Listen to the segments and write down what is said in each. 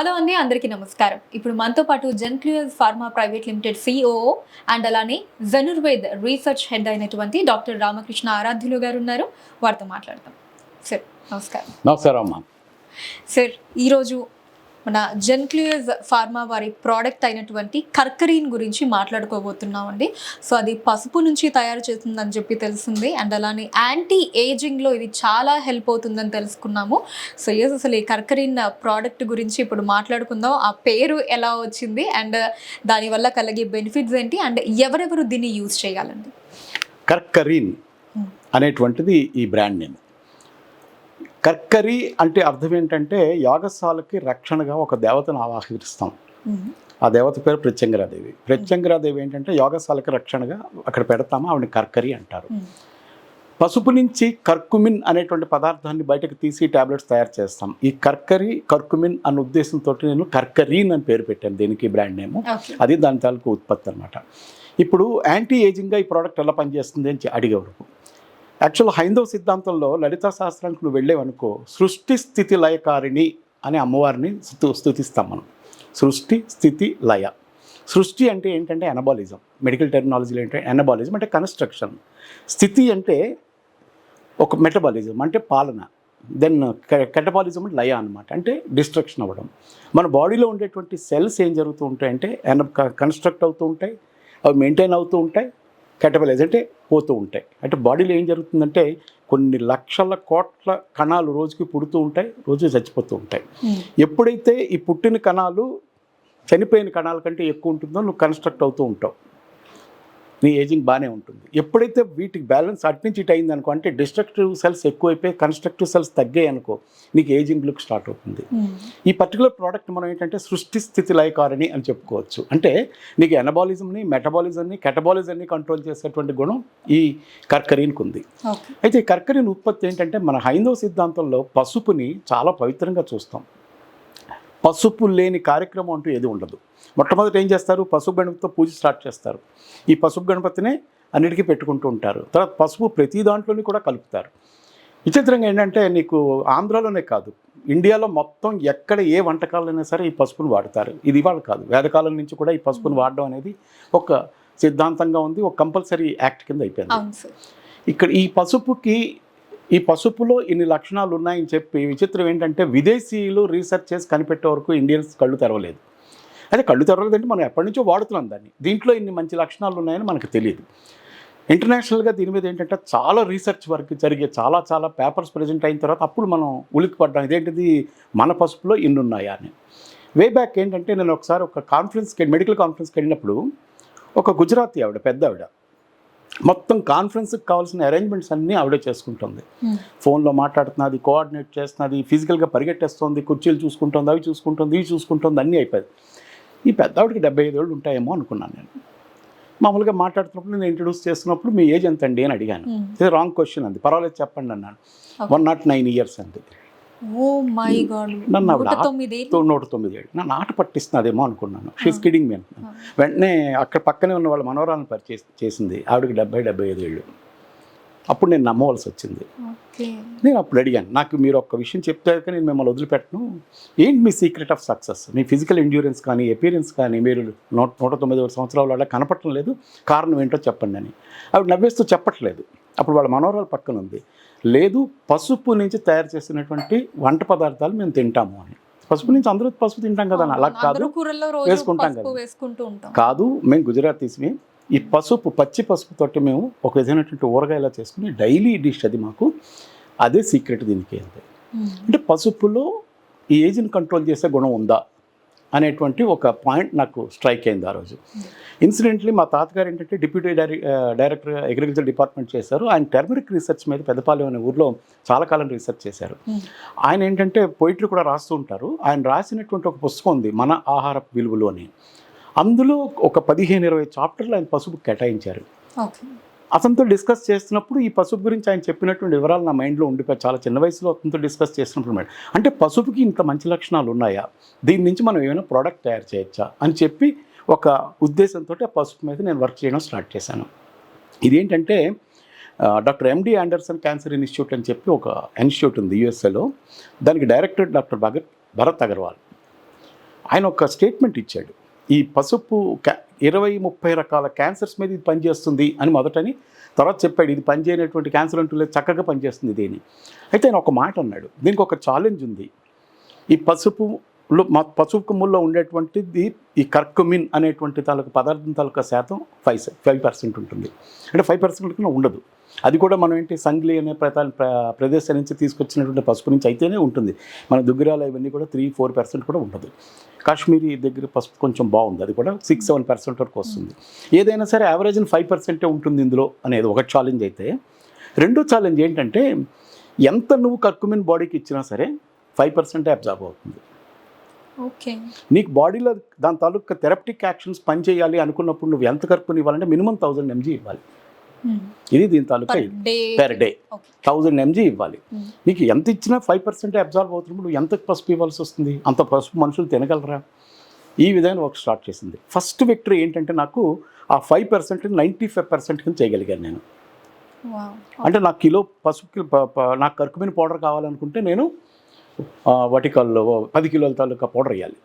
Hello అండి అందరికీ నమస్కారం. ఇప్పుడు మనతో పాటు Genclears pharma private limited COO and అలానే జనుర్వేద్ రీసెర్చ్ హెడ్ అయినటువంటి డాక్టర్ రామకృష్ణ ఆరాధ్యులు గారు ఉన్నారు. వారితో మాట్లాడతాం సార్ నమస్కారం. నమస్కారం సార్ ఈరోజు మన జెన్క్లియర్స్ ఫార్మా వారి ప్రోడక్ట్ అయినటువంటి కర్కరీన్ గురించి మాట్లాడుకోబోతున్నామండి. సో అది పసుపు నుంచి తయారు చేస్తుందని చెప్పి తెలిసింది. అండ్ అలానే యాంటీ ఏజింగ్లో ఇది చాలా హెల్ప్ అవుతుందని తెలుసుకున్నాము. సో ఎస్ అసలు ఈ కర్కరీన్ ప్రోడక్ట్ గురించి ఇప్పుడు మాట్లాడుకుందాం. ఆ పేరు ఎలా వచ్చింది? అండ్ దానివల్ల కలిగే బెనిఫిట్స్ ఏంటి? అండ్ ఎవరెవరు దీన్ని యూజ్ చేయాలండి? కర్కరీన్. అనేటువంటిది ఈ బ్రాండ్ నేమ్. కర్కరి అంటే అర్థం ఏంటంటే యాగశాలకి రక్షణగా ఒక దేవతను ఆవాహిస్తాం ఆ దేవత పేరు ప్రత్యంగరాదేవి. ప్రత్యంగరాదేవి ఏంటంటే యాగశాలకి రక్షణగా అక్కడ పెడతాము ఆవిడ కర్కరి అంటారు. పసుపు నుంచి కర్కుమిన్ అనేటువంటి పదార్థాన్ని బయటకు తీసి టాబ్లెట్స్ తయారు చేస్తాం. ఈ కర్కరి కర్కుమిన్ అన్న ఉద్దేశంతో నేను కర్కరీన్ అని పేరు పెట్టాను దీనికి బ్రాండ్ నేమ్. అది దాని తాలూకు ఉత్పత్తి అనమాట ఇప్పుడు యాంటీ ఏజింగ్గా ఈ ప్రోడక్ట్ ఎలా పనిచేస్తుంది అని చె- అడిగేవారు యాక్చువల్ హైందవ సిద్ధాంతంలో లలితా శాస్త్రానికి నువ్వు వెళ్ళేవనుకో సృష్టి స్థితి లయకారిణి అనే అమ్మవారిని స్తు స్థుతిస్తాం మనం. సృష్టి స్థితి లయ. సృష్టి అంటే ఏంటంటే ఎనబాలిజం మెడికల్ టెక్నాలజీలో ఏంటంటే ఎనబాలిజం అంటే కన్స్ట్రక్షన్. స్థితి అంటే ఒక మెటబాలిజం అంటే పాలన. దెన్ కెటబాలిజం అంటే లయ అనమాట అంటే డిస్ట్రక్షన్ అవ్వడం. మన బాడీలో ఉండేటువంటి సెల్స్ ఏం జరుగుతూ ఉంటాయంటే ఎన కన్స్ట్రక్ట్ అవుతూ ఉంటాయి. అవి మెయింటైన్ అవుతూ ఉంటాయి. కెటబలైజ్ అంటే పోతూ ఉంటాయి. అంటే బాడీలో ఏం జరుగుతుందంటే కొన్ని లక్షల కోట్ల కణాలు రోజుకి పుడుతూ ఉంటాయి రోజు చచ్చిపోతూ ఉంటాయి. ఎప్పుడైతే ఈ పుట్టిన కణాలు చనిపోయిన కణాల కంటే ఎక్కువ ఉంటుందో నువ్వు కన్స్ట్రక్ట్ అవుతూ ఉంటావు. నీ ఏజింగ్ బాగానే ఉంటుంది. ఎప్పుడైతే వీటికి బ్యాలెన్స్ అటు నుంచి ఇటు అయింది అనుకో అంటే డిస్ట్రక్టివ్ సెల్స్ ఎక్కువైపోయి కన్స్ట్రక్టివ్ సెల్స్ తగ్గాయి అనుకో నీకు ఏజింగ్ లుక్ స్టార్ట్ అవుతుంది. ఈ పర్టికులర్ ప్రోడక్ట్ మనం ఏంటంటే సృష్టి స్థితి లయకారిణి అని చెప్పుకోవచ్చు. అంటే నీకు ఎనబాలిజంని మెటబాలిజంని కెటబాలిజంని కంట్రోల్ చేసేటువంటి గుణం ఈ కర్కరీన్కి ఉంది. అయితే ఈ కర్కరీన్ ఉత్పత్తి ఏంటంటే మన హైందవ సిద్ధాంతంలో పసుపుని చాలా పవిత్రంగా చూస్తాం. పసుపు లేని కార్యక్రమం అంటూ ఏది ఉండదు. మొట్టమొదటి ఏం చేస్తారు? పసుపు గణపతితో పూజ స్టార్ట్ చేస్తారు. ఈ పసుపు గణపతినే అన్నిటికీ పెట్టుకుంటూ ఉంటారు. తర్వాత పసుపు ప్రతి దాంట్లోని కూడా కలుపుతారు. విచిత్రంగా ఏంటంటే నీకు ఆంధ్రాలోనే కాదు. ఇండియాలో మొత్తం ఎక్కడ ఏ వంటకాలైనా సరే ఈ పసుపును వాడతారు. ఇది ఇవాళ కాదు. వేదకాలం నుంచి కూడా ఈ పసుపును వాడడం అనేది ఒక సిద్ధాంతంగా ఉంది. ఒక కంపల్సరీ యాక్ట్ కింద అయిపోయింది. ఇక్కడ ఈ పసుపుకి ఈ పసుపులో ఇన్ని లక్షణాలు ఉన్నాయని చెప్పి విచిత్రం ఏంటంటే విదేశీయులు రీసెర్చ్ చేసి కనిపెట్టే వరకు ఇండియన్స్ కళ్ళు తెరవలేదు. అదే కళ్ళు తెరవలేదంటే మనం ఎప్పటి నుంచో వాడుతున్నాం దాన్ని. దీంట్లో ఇన్ని మంచి లక్షణాలు ఉన్నాయని మనకు తెలియదు. ఇంటర్నేషనల్గా దీని మీద ఏంటంటే చాలా రీసెర్చ్ వర్క్ జరిగే చాలా చాలా పేపర్స్ ప్రజెంట్ అయిన తర్వాత అప్పుడు మనం ఉలిక్కిపడ్డాం. ఇదేంటిది? మన పసుపులో ఇన్ని ఉన్నాయా అని. వే బ్యాక్ ఏంటంటే నేను ఒకసారి ఒక కాన్ఫరెన్స్కి మెడికల్ కాన్ఫరెన్స్కి వెళ్ళినప్పుడు ఒక గుజరాతీ ఆవిడ పెద్ద ఆవిడ మొత్తం కాన్ఫరెన్స్కి కావాల్సిన అరేంజ్మెంట్స్ అన్నీ ఆవిడే చేసుకుంటుంది. ఫోన్లో మాట్లాడుతున్నది కోఆర్డినేట్ చేస్తున్నది ఫిజికల్గా పరిగెట్టేస్తుంది కుర్చీలు చూసుకుంటుంది అవి చూసుకుంటుంది ఇవి చూసుకుంటుంది అన్నీ అయిపోయింది ఈ పెద్ద ఆవిడకి డెబ్బై ఐదు ఏళ్ళు ఉంటాయేమో అనుకున్నాను నేను. మామూలుగా మాట్లాడుతున్నప్పుడు నేను ఇంట్రడ్యూస్ చేస్తున్నప్పుడు మీ ఏజ్ ఎంత అండి అని అడిగాను. ఇది రాంగ్ క్వశ్చన్ అంది. పర్వాలేదు చెప్పండి అన్నాను. వన్ నాట్ నైన్ ఇయర్స్ అంది. Oh my god. నన్ను ఆవిడ నూట తొమ్మిది ఏళ్ళు. తో- నూట తొమ్మిది ఏళ్ళు నా నాట పట్టిస్తున్నదేమో అనుకున్నాను. షీస్ కిడింగ్ మీ అనుకున్నాను వెంటనే అక్కడ పక్కనే ఉన్న వాళ్ళ మనోరాలను పరిచయం చేసింది. ఆవిడకి డెబ్బై డెబ్బై ఐదు ఏళ్ళు. అప్పుడు నేను నమ్మవలసి వచ్చింది. నేను అప్పుడు అడిగాను నాకు మీరు ఒక్క విషయం చెప్తే నేను మిమ్మల్ని వదిలిపెట్టను. ఏంటి మీ సీక్రెట్ ఆఫ్ సక్సెస్ మీ ఫిజికల్ ఎండ్యూరెన్స్ కానీ ఎపీరియన్స్ కానీ మీరు నూట నూట తొమ్మిది సంవత్సరాల అలా కనపడటం లేదు. కారణం ఏంటో చెప్పండి అని. ఆవిడ నవ్వేస్తూ చెప్పట్లేదు. అప్పుడు వాళ్ళ మనోరాలు పక్కన ఉంది. లేదు పసుపు నుంచి తయారు చేసినటువంటి వంట పదార్థాలు మేము తింటాము అని పసుపు నుంచి అందరూ పసుపు తింటాం కదా అని. అలా కాదు వేసుకుంటాం కదా. కాదు మేము గుజరాతీస్వి ఈ పసుపు పచ్చి పసుపు తోటి మేము ఒక విధమైనటువంటి ఊరగాయలా చేసుకుని డైలీ డిష్ అది మాకు అదే సీక్రెట్ దీనికి. అంటే పసుపులో ఈ ఏజ్ని కంట్రోల్ చేసే గుణం ఉందా అనేటువంటి ఒక పాయింట్ నాకు స్ట్రైక్ అయింది ఆ రోజు. ఇన్సిడెంట్లీ మా తాతగారు ఏంటంటే డిప్యూటీ డైరె డైరెక్టర్ అగ్రికల్చర్ డిపార్ట్మెంట్ చేశారు. ఆయన టర్మరిక్ రీసెర్చ్ మీద పెద్దపాలెం అనే ఊర్లో చాలా కాలం రీసెర్చ్ చేశారు. మ్మ్. ఆయన ఏంటంటే పోయిటరీ కూడా రాస్తూ ఉంటారు. ఆయన రాసినటువంటి ఒక పుస్తకం ఉంది మన ఆహార విలువలు అని. అందులో ఒక పదిహేను ఇరవై చాప్టర్లు ఆయన పసుపు కేటాయించారు. అతనితో డిస్కస్ చేస్తున్నప్పుడు ఈ పసుపు గురించి ఆయన చెప్పినటువంటి వివరాలు నా మైండ్లో ఉండిపోయి చాలా చిన్న వయసులో అతనితో డిస్కస్ చేసినప్పుడు మేడం అంటే పసుపుకి ఇంత మంచి లక్షణాలు ఉన్నాయా? దీని నుంచి మనం ఏమైనా ప్రోడక్ట్ తయారు చేయొచ్చా? అని చెప్పి ఒక ఉద్దేశంతో ఆ పసుపు మీద నేను వర్క్ చేయడం స్టార్ట్ చేశాను. ఇదేంటంటే doctor MD Anderson cancer institute అని చెప్పి ఒక ఇన్స్టిట్యూట్ ఉంది యూఎస్ఏలో. దానికి డైరెక్టర్ డాక్టర్ భగత్ భరత్ అగర్వాల్. ఆయన ఒక స్టేట్మెంట్ ఇచ్చాడు. ఈ పసుపు ఇరవై ముప్పై రకాల క్యాన్సర్స్ మీద ఇది పనిచేస్తుంది అని మొదటని తర్వాత చెప్పాడు. ఇది పనిచేయనటువంటి క్యాన్సర్ అంటూ లేదు చక్కగా పనిచేస్తుంది దీని అయితే ఆయన ఒక మాట అన్నాడు. దీనికి ఒక ఛాలెంజ్ ఉంది. ఈ పసుపులో మా పసుపు కొమ్ముల్లో ఉండేటువంటిది ఈ కర్కుమిన్ అనేటువంటి తాలూకు పదార్థం తాలూకా శాతం ఫైవ్ ఫైవ్ పర్సెంట్ ఉంటుంది. అంటే ఫైవ్ పర్సెంట్ కన్నా ఉండదు. అది కూడా మనం ఏంటి సంగ్లీ అనే ప్రదేశం నుంచి తీసుకొచ్చినటువంటి పసుపు నుంచి అయితేనే ఉంటుంది. మన దుగ్గిరాలు ఇవన్నీ కూడా త్రీ ఫోర్ పర్సెంట్ కూడా ఉండదు. కాశ్మీరీ దగ్గర పసుపు కొంచెం బాగుంది. అది కూడా సిక్స్ సెవెన్ పర్సెంట్ వరకు వస్తుంది. ఏదైనా సరే యావరేజ్ ఫైవ్ పర్సెంటే ఉంటుంది ఇందులో అనేది ఒక ఛాలెంజ్ అయితే. రెండో ఛాలెంజ్ ఏంటంటే ఎంత నువ్వు కర్కుమిన్ బాడీకి ఇచ్చినా సరే ఫైవ్ పర్సెంటే అబ్జార్బ్ అవుతుంది. ఓకే. నీకు బాడీలో దాని తాలూకా థెరప్టిక్ యాక్షన్స్ పనిచేయాలి అనుకున్నప్పుడు నువ్వు ఎంత కర్కుని ఇవ్వాలంటే మినిమం థౌజండ్ ఎంజీ ఇవ్వాలి. ఇది దీని తాలూకా పర్ డే థౌజండ్ ఎంజీ ఇవ్వాలి. నీకు ఎంత ఇచ్చినా ఫైవ్ పర్సెంటే అబ్జార్బ్ అవుతున్నప్పుడు ఎంత పసుపు ఇవ్వాల్సి వస్తుంది? అంత పసుపు మనుషులు తినగలరా? ఈ విధంగా వర్క్ స్టార్ట్ చేసింది. ఫస్ట్ విక్టరీ ఏంటంటే నాకు ఆ five percent ninety five percent కింద చేయగలిగాను నేను. అంటే నాకు కిలో పసుపు నాకు కరుకుమైన పౌడర్ కావాలనుకుంటే నేను వటికల్లో పది కిలోల తాలూకా పౌడర్ వేయాలి.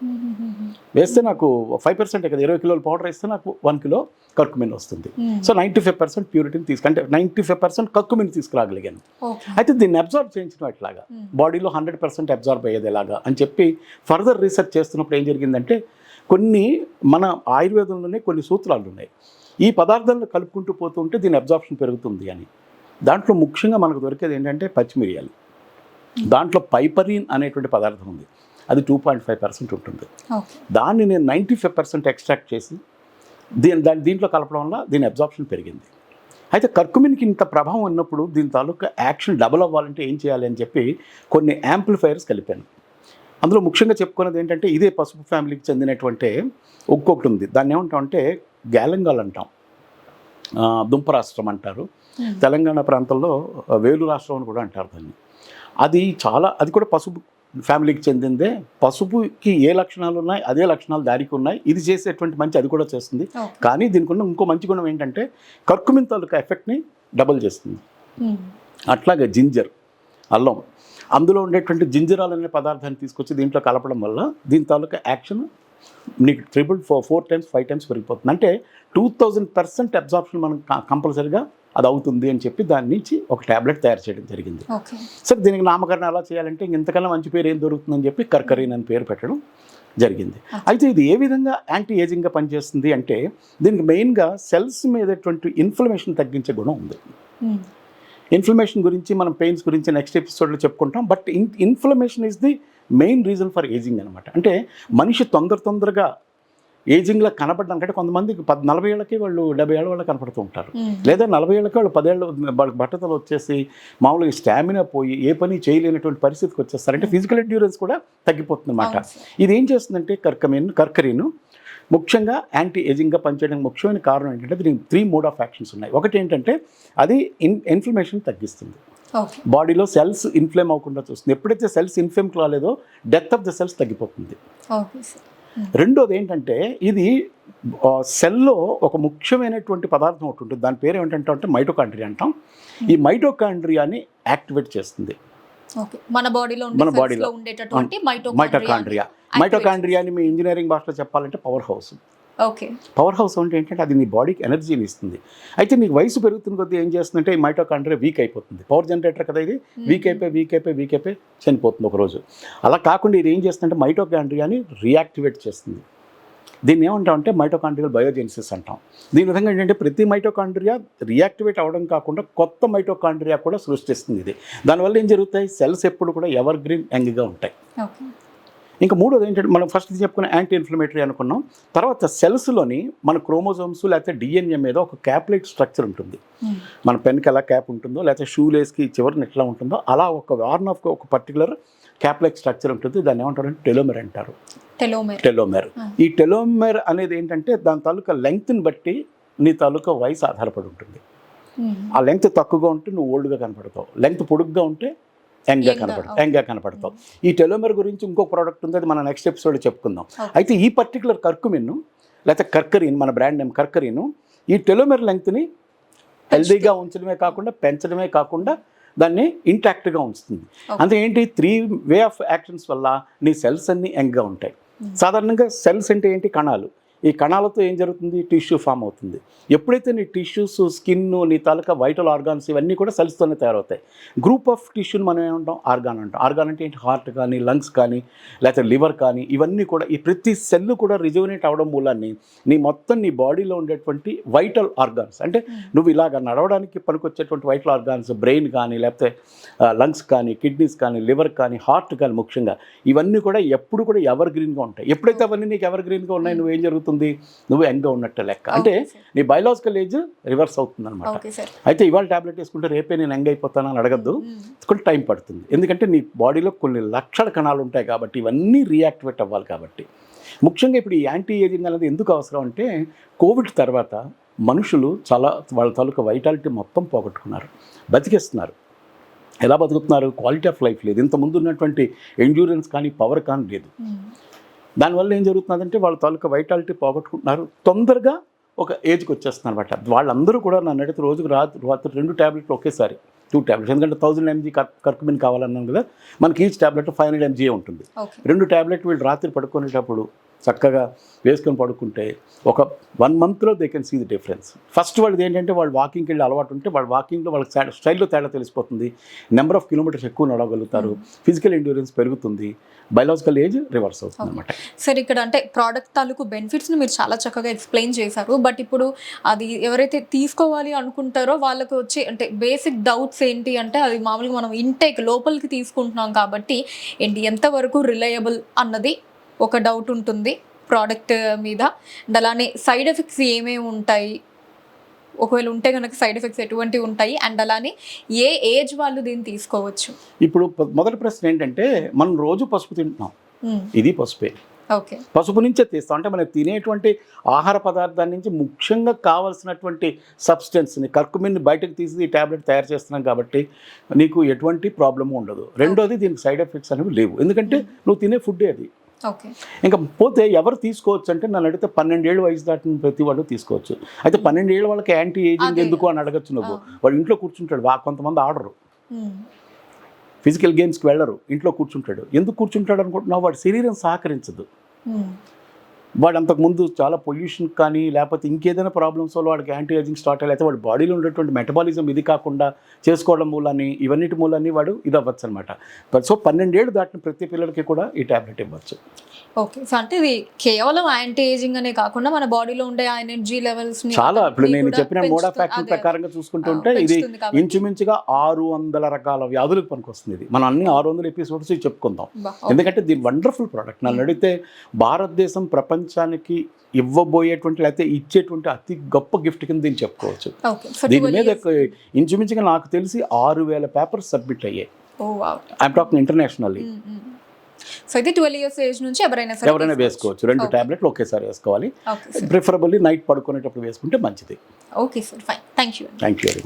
వేస్తే నాకు ఫైవ్ పర్సెంట్ కదా ఇరవై కిలోల పౌడర్ వేస్తే నాకు వన్ కిలో కర్కుమిన్ వస్తుంది. సో నైంటీ ఫైవ్ పర్సెంట్ ప్యూరిటీని తీసుకు అంటే నైంటీ ఫైవ్ పర్సెంట్ కక్కుమిన్ తీసుకురాగలిగాను అయితే దీన్ని అబ్జర్వ్ చేయించడం ఎట్లాగా? బాడీలో హండ్రెడ్ పర్సెంట్ అబ్జర్వ్ అయ్యేది ఎలాగా? అని చెప్పి ఫర్దర్ రీసెర్చ్ చేస్తున్నప్పుడు ఏం జరిగిందంటే కొన్ని మన ఆయుర్వేదంలోనే కొన్ని సూత్రాలు ఉన్నాయి. ఈ పదార్థాలను కలుపుకుంటూ పోతూ ఉంటే దీని అబ్జార్ప్షన్ పెరుగుతుంది అని. దాంట్లో ముఖ్యంగా మనకు దొరికేది ఏంటంటే పచ్చిమిరియాలు. దాంట్లో పైపరీన్ అనేటువంటి పదార్థం ఉంది. అది టూ పాయింట్ ఫైవ్ పర్సెంట్ ఉంటుంది. దాన్ని నేను నైంటీ ఫైవ్ పర్సెంట్ ఎక్స్ట్రాక్ట్ చేసి దీని దాని దీంట్లో కలపడం వల్ల దీని అబ్జార్ప్షన్ పెరిగింది. అయితే కర్కుమిన్కి ఇంత ప్రభావం ఉన్నప్పుడు దీని తాలూకా యాక్షన్ డబుల్ అవ్వాలంటే ఏం చేయాలి అని చెప్పి కొన్ని యాంప్లిఫైర్స్ కలిపాను. అందులో ముఖ్యంగా చెప్పుకున్నది ఏంటంటే ఇదే పసుపు ఫ్యామిలీకి చెందినటువంటి ఒక్కొక్కటి ఉంది. దాన్ని ఏమంటాం అంటే గ్యాలంగాల్ అంటాం. దుంప రాష్ట్రం అంటారు. తెలంగాణ ప్రాంతంలో వేలు రాష్ట్రం అని కూడా అంటారు దాన్ని. అది చాలా అది కూడా పసుపు ఫ్యామిలీకి చెందిందే. పసుపుకి ఏ లక్షణాలు ఉన్నాయి అదే లక్షణాలు దానికి ఉన్నాయి. ఇది చేసేటువంటి మంచి అది కూడా చేస్తుంది. కానీ దీనికి ఉన్న ఇంకో మంచి గుణం ఏంటంటే కర్కుమిన్ తాలూకా ఎఫెక్ట్ని డబుల్ చేస్తుంది. అట్లాగే జింజర్ అల్లం. అందులో ఉండేటువంటి జింజరాల్ అనే పదార్థాన్ని తీసుకొచ్చి దీంట్లో కలపడం వల్ల దీని తాలూకా యాక్షన్ నీకు triple four four times five times పెరిగిపోతుంది. అంటే టూ థౌజండ్ పర్సెంట్ అబ్జార్ప్షన్ మనం కంపల్సరీగా అది అవుతుంది అని చెప్పి దాని నుంచి ఒక ట్యాబ్లెట్ తయారు చేయడం జరిగింది. సరే దీనికి నామకరణం ఎలా చేయాలంటే ఇంతకన్నా మంచి పేరు ఏం దొరుకుతుందని చెప్పి కర్కరీన్ అని పేరు పెట్టడం జరిగింది. అయితే ఇది ఏ విధంగా యాంటీ ఏజింగ్గా పనిచేస్తుంది అంటే దీనికి మెయిన్గా సెల్స్ మీదటువంటి ఇన్ఫ్లమేషన్ తగ్గించే గుణం ఉంది. ఇన్ఫ్లమేషన్ గురించి మనం పెయిన్స్ గురించి నెక్స్ట్ ఎపిసోడ్లో చెప్పుకుంటాం. But in inflammation is the main reason for ageing అనమాట అంటే మనిషి తొందర తొందరగా ఏజింగ్లో కనపడడానికి అంటే కొంతమందికి పద్ నలభై ఏళ్ళకి వాళ్ళు డెబ్బై ఏళ్ళ వాళ్ళు కనపడుతూ ఉంటారు. లేదా నలభై ఏళ్ళకి వాళ్ళు పదేళ్ళు వాళ్ళకి బట్టతలు వచ్చేసి మామూలుగా స్టామినా పోయి ఏ పని చేయలేనటువంటి పరిస్థితికి వచ్చేస్తారు అంటే ఫిజికల్ ఎండ్యూరెన్స్ కూడా తగ్గిపోతుంది అనమాట అవును సార్. ఇది ఏం చేస్తుందంటే కర్కమిన్ కర్కరీను ముఖ్యంగా యాంటీ ఏజింగ్గా పనిచేయడానికి ముఖ్యమైన కారణం ఏంటంటే దీనికి త్రీ మోడ్ ఆఫ్ యాక్షన్స్ ఉన్నాయి. ఒకటి ఏంటంటే అది ఇన్ ఇన్ఫ్లమేషన్ తగ్గిస్తుంది. బాడీలో సెల్స్ ఇన్ఫ్లేమ్ అవ్వకుండా చూస్తుంది. ఎప్పుడైతే సెల్స్ ఇన్ఫ్లేమ్ కాలేదో డెత్ ఆఫ్ ద సెల్స్ తగ్గిపోతుంది. రెండోది ఏంటంటే ఇది సెల్లో ఒక ముఖ్యమైనటువంటి పదార్థం ఒకటి ఉంటుంది. దాని పేరు ఏంటంటే అంటే మైటోకాండ్రియా అంటాం. ఈ మైటోకాండ్రియాని యాక్టివేట్ చేస్తుంది. మన బాడీలో మన బాడీలో. మైటోకాండ్రియా. మైటోకాండ్రియాని మీ ఇంజనీరింగ్ భాషలో చెప్పాలంటే power house. Okay. Power house అంటే ఏంటంటే అది నీ బాడీకి ఎనర్జీని ఇస్తుంది. అయితే నీకు వయసు పెరుగుతున్న కొద్దీ ఏం చేస్తుందంటే మైటోకాండ్రియా వీక్ అయిపోతుంది. పవర్ జనరేటర్ కదా ఇది? వీక్ అయిపోయి వీక్ అయిపోయి వీక్ అయిపోయి చనిపోతుంది ఒకరోజు అలా కాకుండా ఇది ఏం చేస్తుందంటే మైటోకాండ్రియాని రియాక్టివేట్ చేస్తుంది. దీన్ని ఏమంటాం అంటే మైటోకాండ్రియల్ బయోజెన్సిస్ అంటాం. దీని విధంగా ఏంటంటే ప్రతి మైటోకాండ్రియా రియాక్టివేట్ అవ్వడం కాకుండా కొత్త మైటోకాండ్రియా కూడా సృష్టిస్తుంది ఇది. దానివల్ల ఏం జరుగుతాయి? సెల్స్ ఎప్పుడు కూడా ఎవర్ గ్రీన్ యంగ్గా ఉంటాయి. ఇంకా మూడోది ఏంటంటే మనం ఫస్ట్ చెప్పుకున్న యాంటీ ఇన్ఫ్లమేటరీ అనుకున్నాం. తర్వాత సెల్స్లోని మన క్రోమోజోమ్స్ లేకపోతే డిఎన్ఏ మీద ఒక క్యాప్లైట్ స్ట్రక్చర్ ఉంటుంది. మన పెన్కి ఎలా క్యాప్ ఉంటుందో లేకపోతే షూ లేస్కి చివరిని ఎట్లా ఉంటుందో అలా ఒక వార్న్ ఆఫ్ ఒక పర్టికులర్ క్యాప్లైక్ స్ట్రక్చర్ ఉంటుంది. దాన్ని ఏమంటారు అంటే టెలోమెర్ అంటారు. టెలోమేర్ టెలోమెర్ Hmm. ఈ టెలోమెర్ అనేది ఏంటంటే దాని తాలూకా లెంగ్త్ని బట్టి నీ తాలూకా వయసు ఆధారపడి ఉంటుంది. ఆ లెంగ్త్ తక్కువగా ఉంటే నువ్వు ఓల్డ్గా కనపడతావు. లెంగ్త్ పొడుగ్గా ఉంటే యంగ్గా okay. యంగ్గా కనపడతావు. ఈ టెలోమెర్ గురించి ఇంకో ప్రోడక్ట్ ఉంది అది మన నెక్స్ట్ ఎపిసోడ్ చెప్పుకుందాం. అయితే ఈ పర్టికులర్ కర్కుమిన్ లేకపోతే కర్కరీన్ మన బ్రాండ్ నేమ్ కర్కరీను ఈ టెలోమెర్ లెంగ్త్ని హెల్దీగా ఉంచడమే కాకుండా పెంచడమే కాకుండా దాన్ని ఇంటాక్ట్గా ఉంచుతుంది. అంటే ఏంటి? త్రీ వే ఆఫ్ యాక్షన్స్ వల్ల నీ సెల్స్ అన్నీ యంగ్గా ఉంటాయి. సాధారణంగా సెల్స్ అంటే ఏంటి? కణాలు. ఈ కణాలతో ఏం జరుగుతుంది? టిష్యూ ఫామ్ అవుతుంది. ఎప్పుడైతే నీ టిష్యూస్ స్కిన్ నీ తాలూకా వైటల్ ఆర్గాన్స్ ఇవన్నీ కూడా సెల్స్తోనే తయారవుతాయి. గ్రూప్ ఆఫ్ టిష్యూని మనం ఏమంటాం? ఆర్గాన్ అంటాం. ఆర్గాన్ అంటే ఏంటి? హార్ట్ కానీ లంగ్స్ కానీ లేకపోతే లివర్ కానీ ఇవన్నీ కూడా ఈ ప్రతి సెల్ కూడా రిజువనేట్ అవడం మూలాన్ని నీ మొత్తం నీ బాడీలో ఉండేటువంటి వైటల్ ఆర్గాన్స్ అంటే నువ్వు ఇలాగ నడవడానికి పనికొచ్చేటువంటి వైటల్ ఆర్గాన్స్ బ్రెయిన్ కానీ లేకపోతే లంగ్స్ కానీ కిడ్నీస్ కానీ లివర్ కానీ హార్ట్ కానీ ముఖ్యంగా ఇవన్నీ కూడా ఎప్పుడు కూడా ఎవర్ గ్రీన్గా ఉంటాయి. ఎప్పుడైతే అవన్నీ నీకు ఎవర్ గ్రీన్గా ఉన్నాయి నువ్వు ఏం జరుగుతుంది నువ్వు యంగ్గా ఉన్నట్టు లెక్క. అంటే నీ బయలాజికల్ ఏజ్ రివర్స్ అవుతుంది అనమాట అయితే ఇవాళ టాబ్లెట్ వేసుకుంటే రేపే నేను యంగ్ అయిపోతాను అని అడగద్దు. కొంచెం టైం పడుతుంది. ఎందుకంటే నీ బాడీలో కొన్ని లక్షల కణాలు ఉంటాయి కాబట్టి ఇవన్నీ రియాక్టివేట్ అవ్వాలి కాబట్టి. ముఖ్యంగా ఇప్పుడు ఈ యాంటీ ఏజింగ్ అనేది ఎందుకు అవసరం అంటే కోవిడ్ తర్వాత మనుషులు చాలా వాళ్ళ తాలూకా వైటాలిటీ మొత్తం పోగొట్టుకున్నారు. బతికేస్తున్నారు. ఎలా బతుకుతున్నారు? క్వాలిటీ ఆఫ్ లైఫ్ లేదు. ఇంతకుముందు ఉన్నటువంటి ఎండ్యూరెన్స్ కానీ పవర్ కానీ లేదు. దానివల్ల ఏం జరుగుతుందంటే వాళ్ళ తాలూకా వైటాలిటీ పోగొట్టుకుంటున్నారు. తొందరగా ఒక ఏజ్కి వచ్చేస్తున్నారు అనమాట వాళ్ళందరూ కూడా నన్ను అడిగితే రోజుకు రాత్రి రాత్రి రెండు ట్యాబ్లెట్లు ఒకేసారి. టూ ట్యాబ్లెట్స్ ఎందుకంటే థౌజండ్ ఎంజీ కర్కుమిన్ కావాలన్నాను కదా మనకి each tablet five hundred mg ఉంటుంది. రెండు ట్యాబ్లెట్ వీళ్ళు రాత్రి పడుకునేటప్పుడు చక్కగా వేసుకొని పడుకుంటే ఒక వన్ మంత్లో they can see the difference first వాళ్ళది ఏంటంటే వాళ్ళు వాకింగ్కి వెళ్ళి అలవాటు ఉంటే వాళ్ళ వాకింగ్లో వాళ్ళకి స్టైల్లో తేడా తెలిసిపోతుంది. నెంబర్ ఆఫ్ కిలోమీటర్స్ ఎక్కువ నడవగలుగుతారు. ఫిజికల్ ఎండ్యూరెన్స్ పెరుగుతుంది. బయలాజికల్ ఏజ్ రివర్స్ అవుతుంది అనమాట సార్ ఇక్కడ అంటే ప్రోడక్ట్ తాలూకు బెనిఫిట్స్ని మీరు చాలా చక్కగా ఎక్స్ప్లెయిన్ చేశారు. బట్ ఇప్పుడు అది ఎవరైతే తీసుకోవాలి అనుకుంటారో వాళ్ళకి వచ్చే అంటే బేసిక్ డౌట్స్ ఏంటి అంటే అది మామూలుగా మనం ఇంటేక్ లోపలికి తీసుకుంటున్నాం కాబట్టి ఏంటి? ఎంతవరకు రిలయబుల్ అన్నది ఒక డౌట్ ఉంటుంది ప్రోడక్ట్ మీద. అండ్ అలానే సైడ్ ఎఫెక్ట్స్ ఏమేమి ఉంటాయి? ఒకవేళ ఉంటే కనుక సైడ్ ఎఫెక్ట్స్ ఎటువంటివి ఉంటాయి? అండ్ అలానే ఏ ఏజ్ వాళ్ళు దీన్ని తీసుకోవచ్చు? ఇప్పుడు మొదటి ప్రశ్న ఏంటంటే మనం రోజు పసుపు తింటున్నాం. ఇది పసుపే. ఓకే. పసుపు నుంచే తీస్తాం. అంటే మనం తినేటువంటి ఆహార పదార్థాల నుంచి ముఖ్యంగా కావాల్సినటువంటి సబ్స్టెన్స్ని కర్కుమిన్ని బయటకు తీసి ఈ ట్యాబ్లెట్ తయారు చేస్తున్నాం కాబట్టి నీకు ఎటువంటి ప్రాబ్లమ్ ఉండదు. రెండోది దీనికి సైడ్ ఎఫెక్ట్స్ అనేవి లేవు. ఎందుకంటే నువ్వు తినే ఫుడ్డే అది. ఇంకా పోతే ఎవరు తీసుకోవచ్చు అంటే నన్ను అడిగితే పన్నెండేళ్ళు వయసు దాటిన ప్రతి వాళ్ళు తీసుకోవచ్చు. అయితే పన్నెండేళ్ళ వాళ్ళకి యాంటీ ఏజింగ్. ఎందుకు అని అడగచ్చు నువ్వు. వాడు ఇంట్లో కూర్చుంటాడు. కొంతమంది ఆడరు. ఫిజికల్ గేమ్స్కి వెళ్ళరు. ఇంట్లో కూర్చుంటాడు. ఎందుకు కూర్చుంటాడు అనుకుంటున్నావు? వాడి శరీరం సహకరించదు. వాడు అంతకుముందు చాలా పొల్యూషన్ కానీ లేకపోతే ఇంకేదైనా ప్రాబ్లమ్స్ వల్ల వాడికి యాంటీ ఏజింగ్ స్టార్ట్ అయ్యి లేకపోతే వాడి బాడీలో ఉండేటువంటి మెటబాలిజం ఇది కాకుండా చేసుకోవడం మూలాన్ని ఇవన్నిటి మూలాన్ని వాడు ఇది అవ్వచ్చు అనమాట సో పన్నెండేళ్ళు దాటిన ప్రతి పిల్లలకి కూడా ఈ ట్యాబ్లెట్ ఇవ్వచ్చు ఓకే సో అంటే ఇది కేవలం యాంటీ ఏజింగ్ అనే కాకుండా మన బాడీలో ఉండే ఆ ఎనర్జీ లెవెల్స్ చాలా ఇప్పుడు నేను చెప్పిన మోడా. ఫ్యాక్టర్ ప్రకారంగా చూసుకుంటుంటే ఇది. ఇంచుమించుగా ఆరు వందల రకాల వ్యాధులకు పనికొస్తుంది ఇది మనం అన్ని ఆరు వందల ఎపిసోడ్స్ చెప్పుకుందాం. ఎందుకంటే దీని వండర్ఫుల్ ప్రోడక్ట్ నన్ను అడిగితే భారతదేశం ప్రపంచానికి ఇవ్వబోయేటువంటి లేకపోతే ఇచ్చేటువంటి అతి గొప్ప గిఫ్ట్ కింద దీన్ని చెప్పుకోవచ్చు. దీని మీద ఇంచుమించుగా నాకు తెలిసి ఆరు వేల పేపర్స్ సబ్మిట్ అయ్యాయి. ఐఎమ్ టాకింగ్ ఇంటర్నేషనల్లీ సో అయితే ట్వెల్వ్ ఇయర్స్ ఏజ్ నుంచి ఎవరైనా సరే ఎవరైనా వేసుకోవచ్చు. రెండు. టాబ్లెట్లు ఒకేసారి వేసుకోవాలి. ప్రిఫరబుల్లీ నైట్ పడుకునేటప్పుడు వేసుకుంటే మంచిది. Okay sir fine thank you thank you very much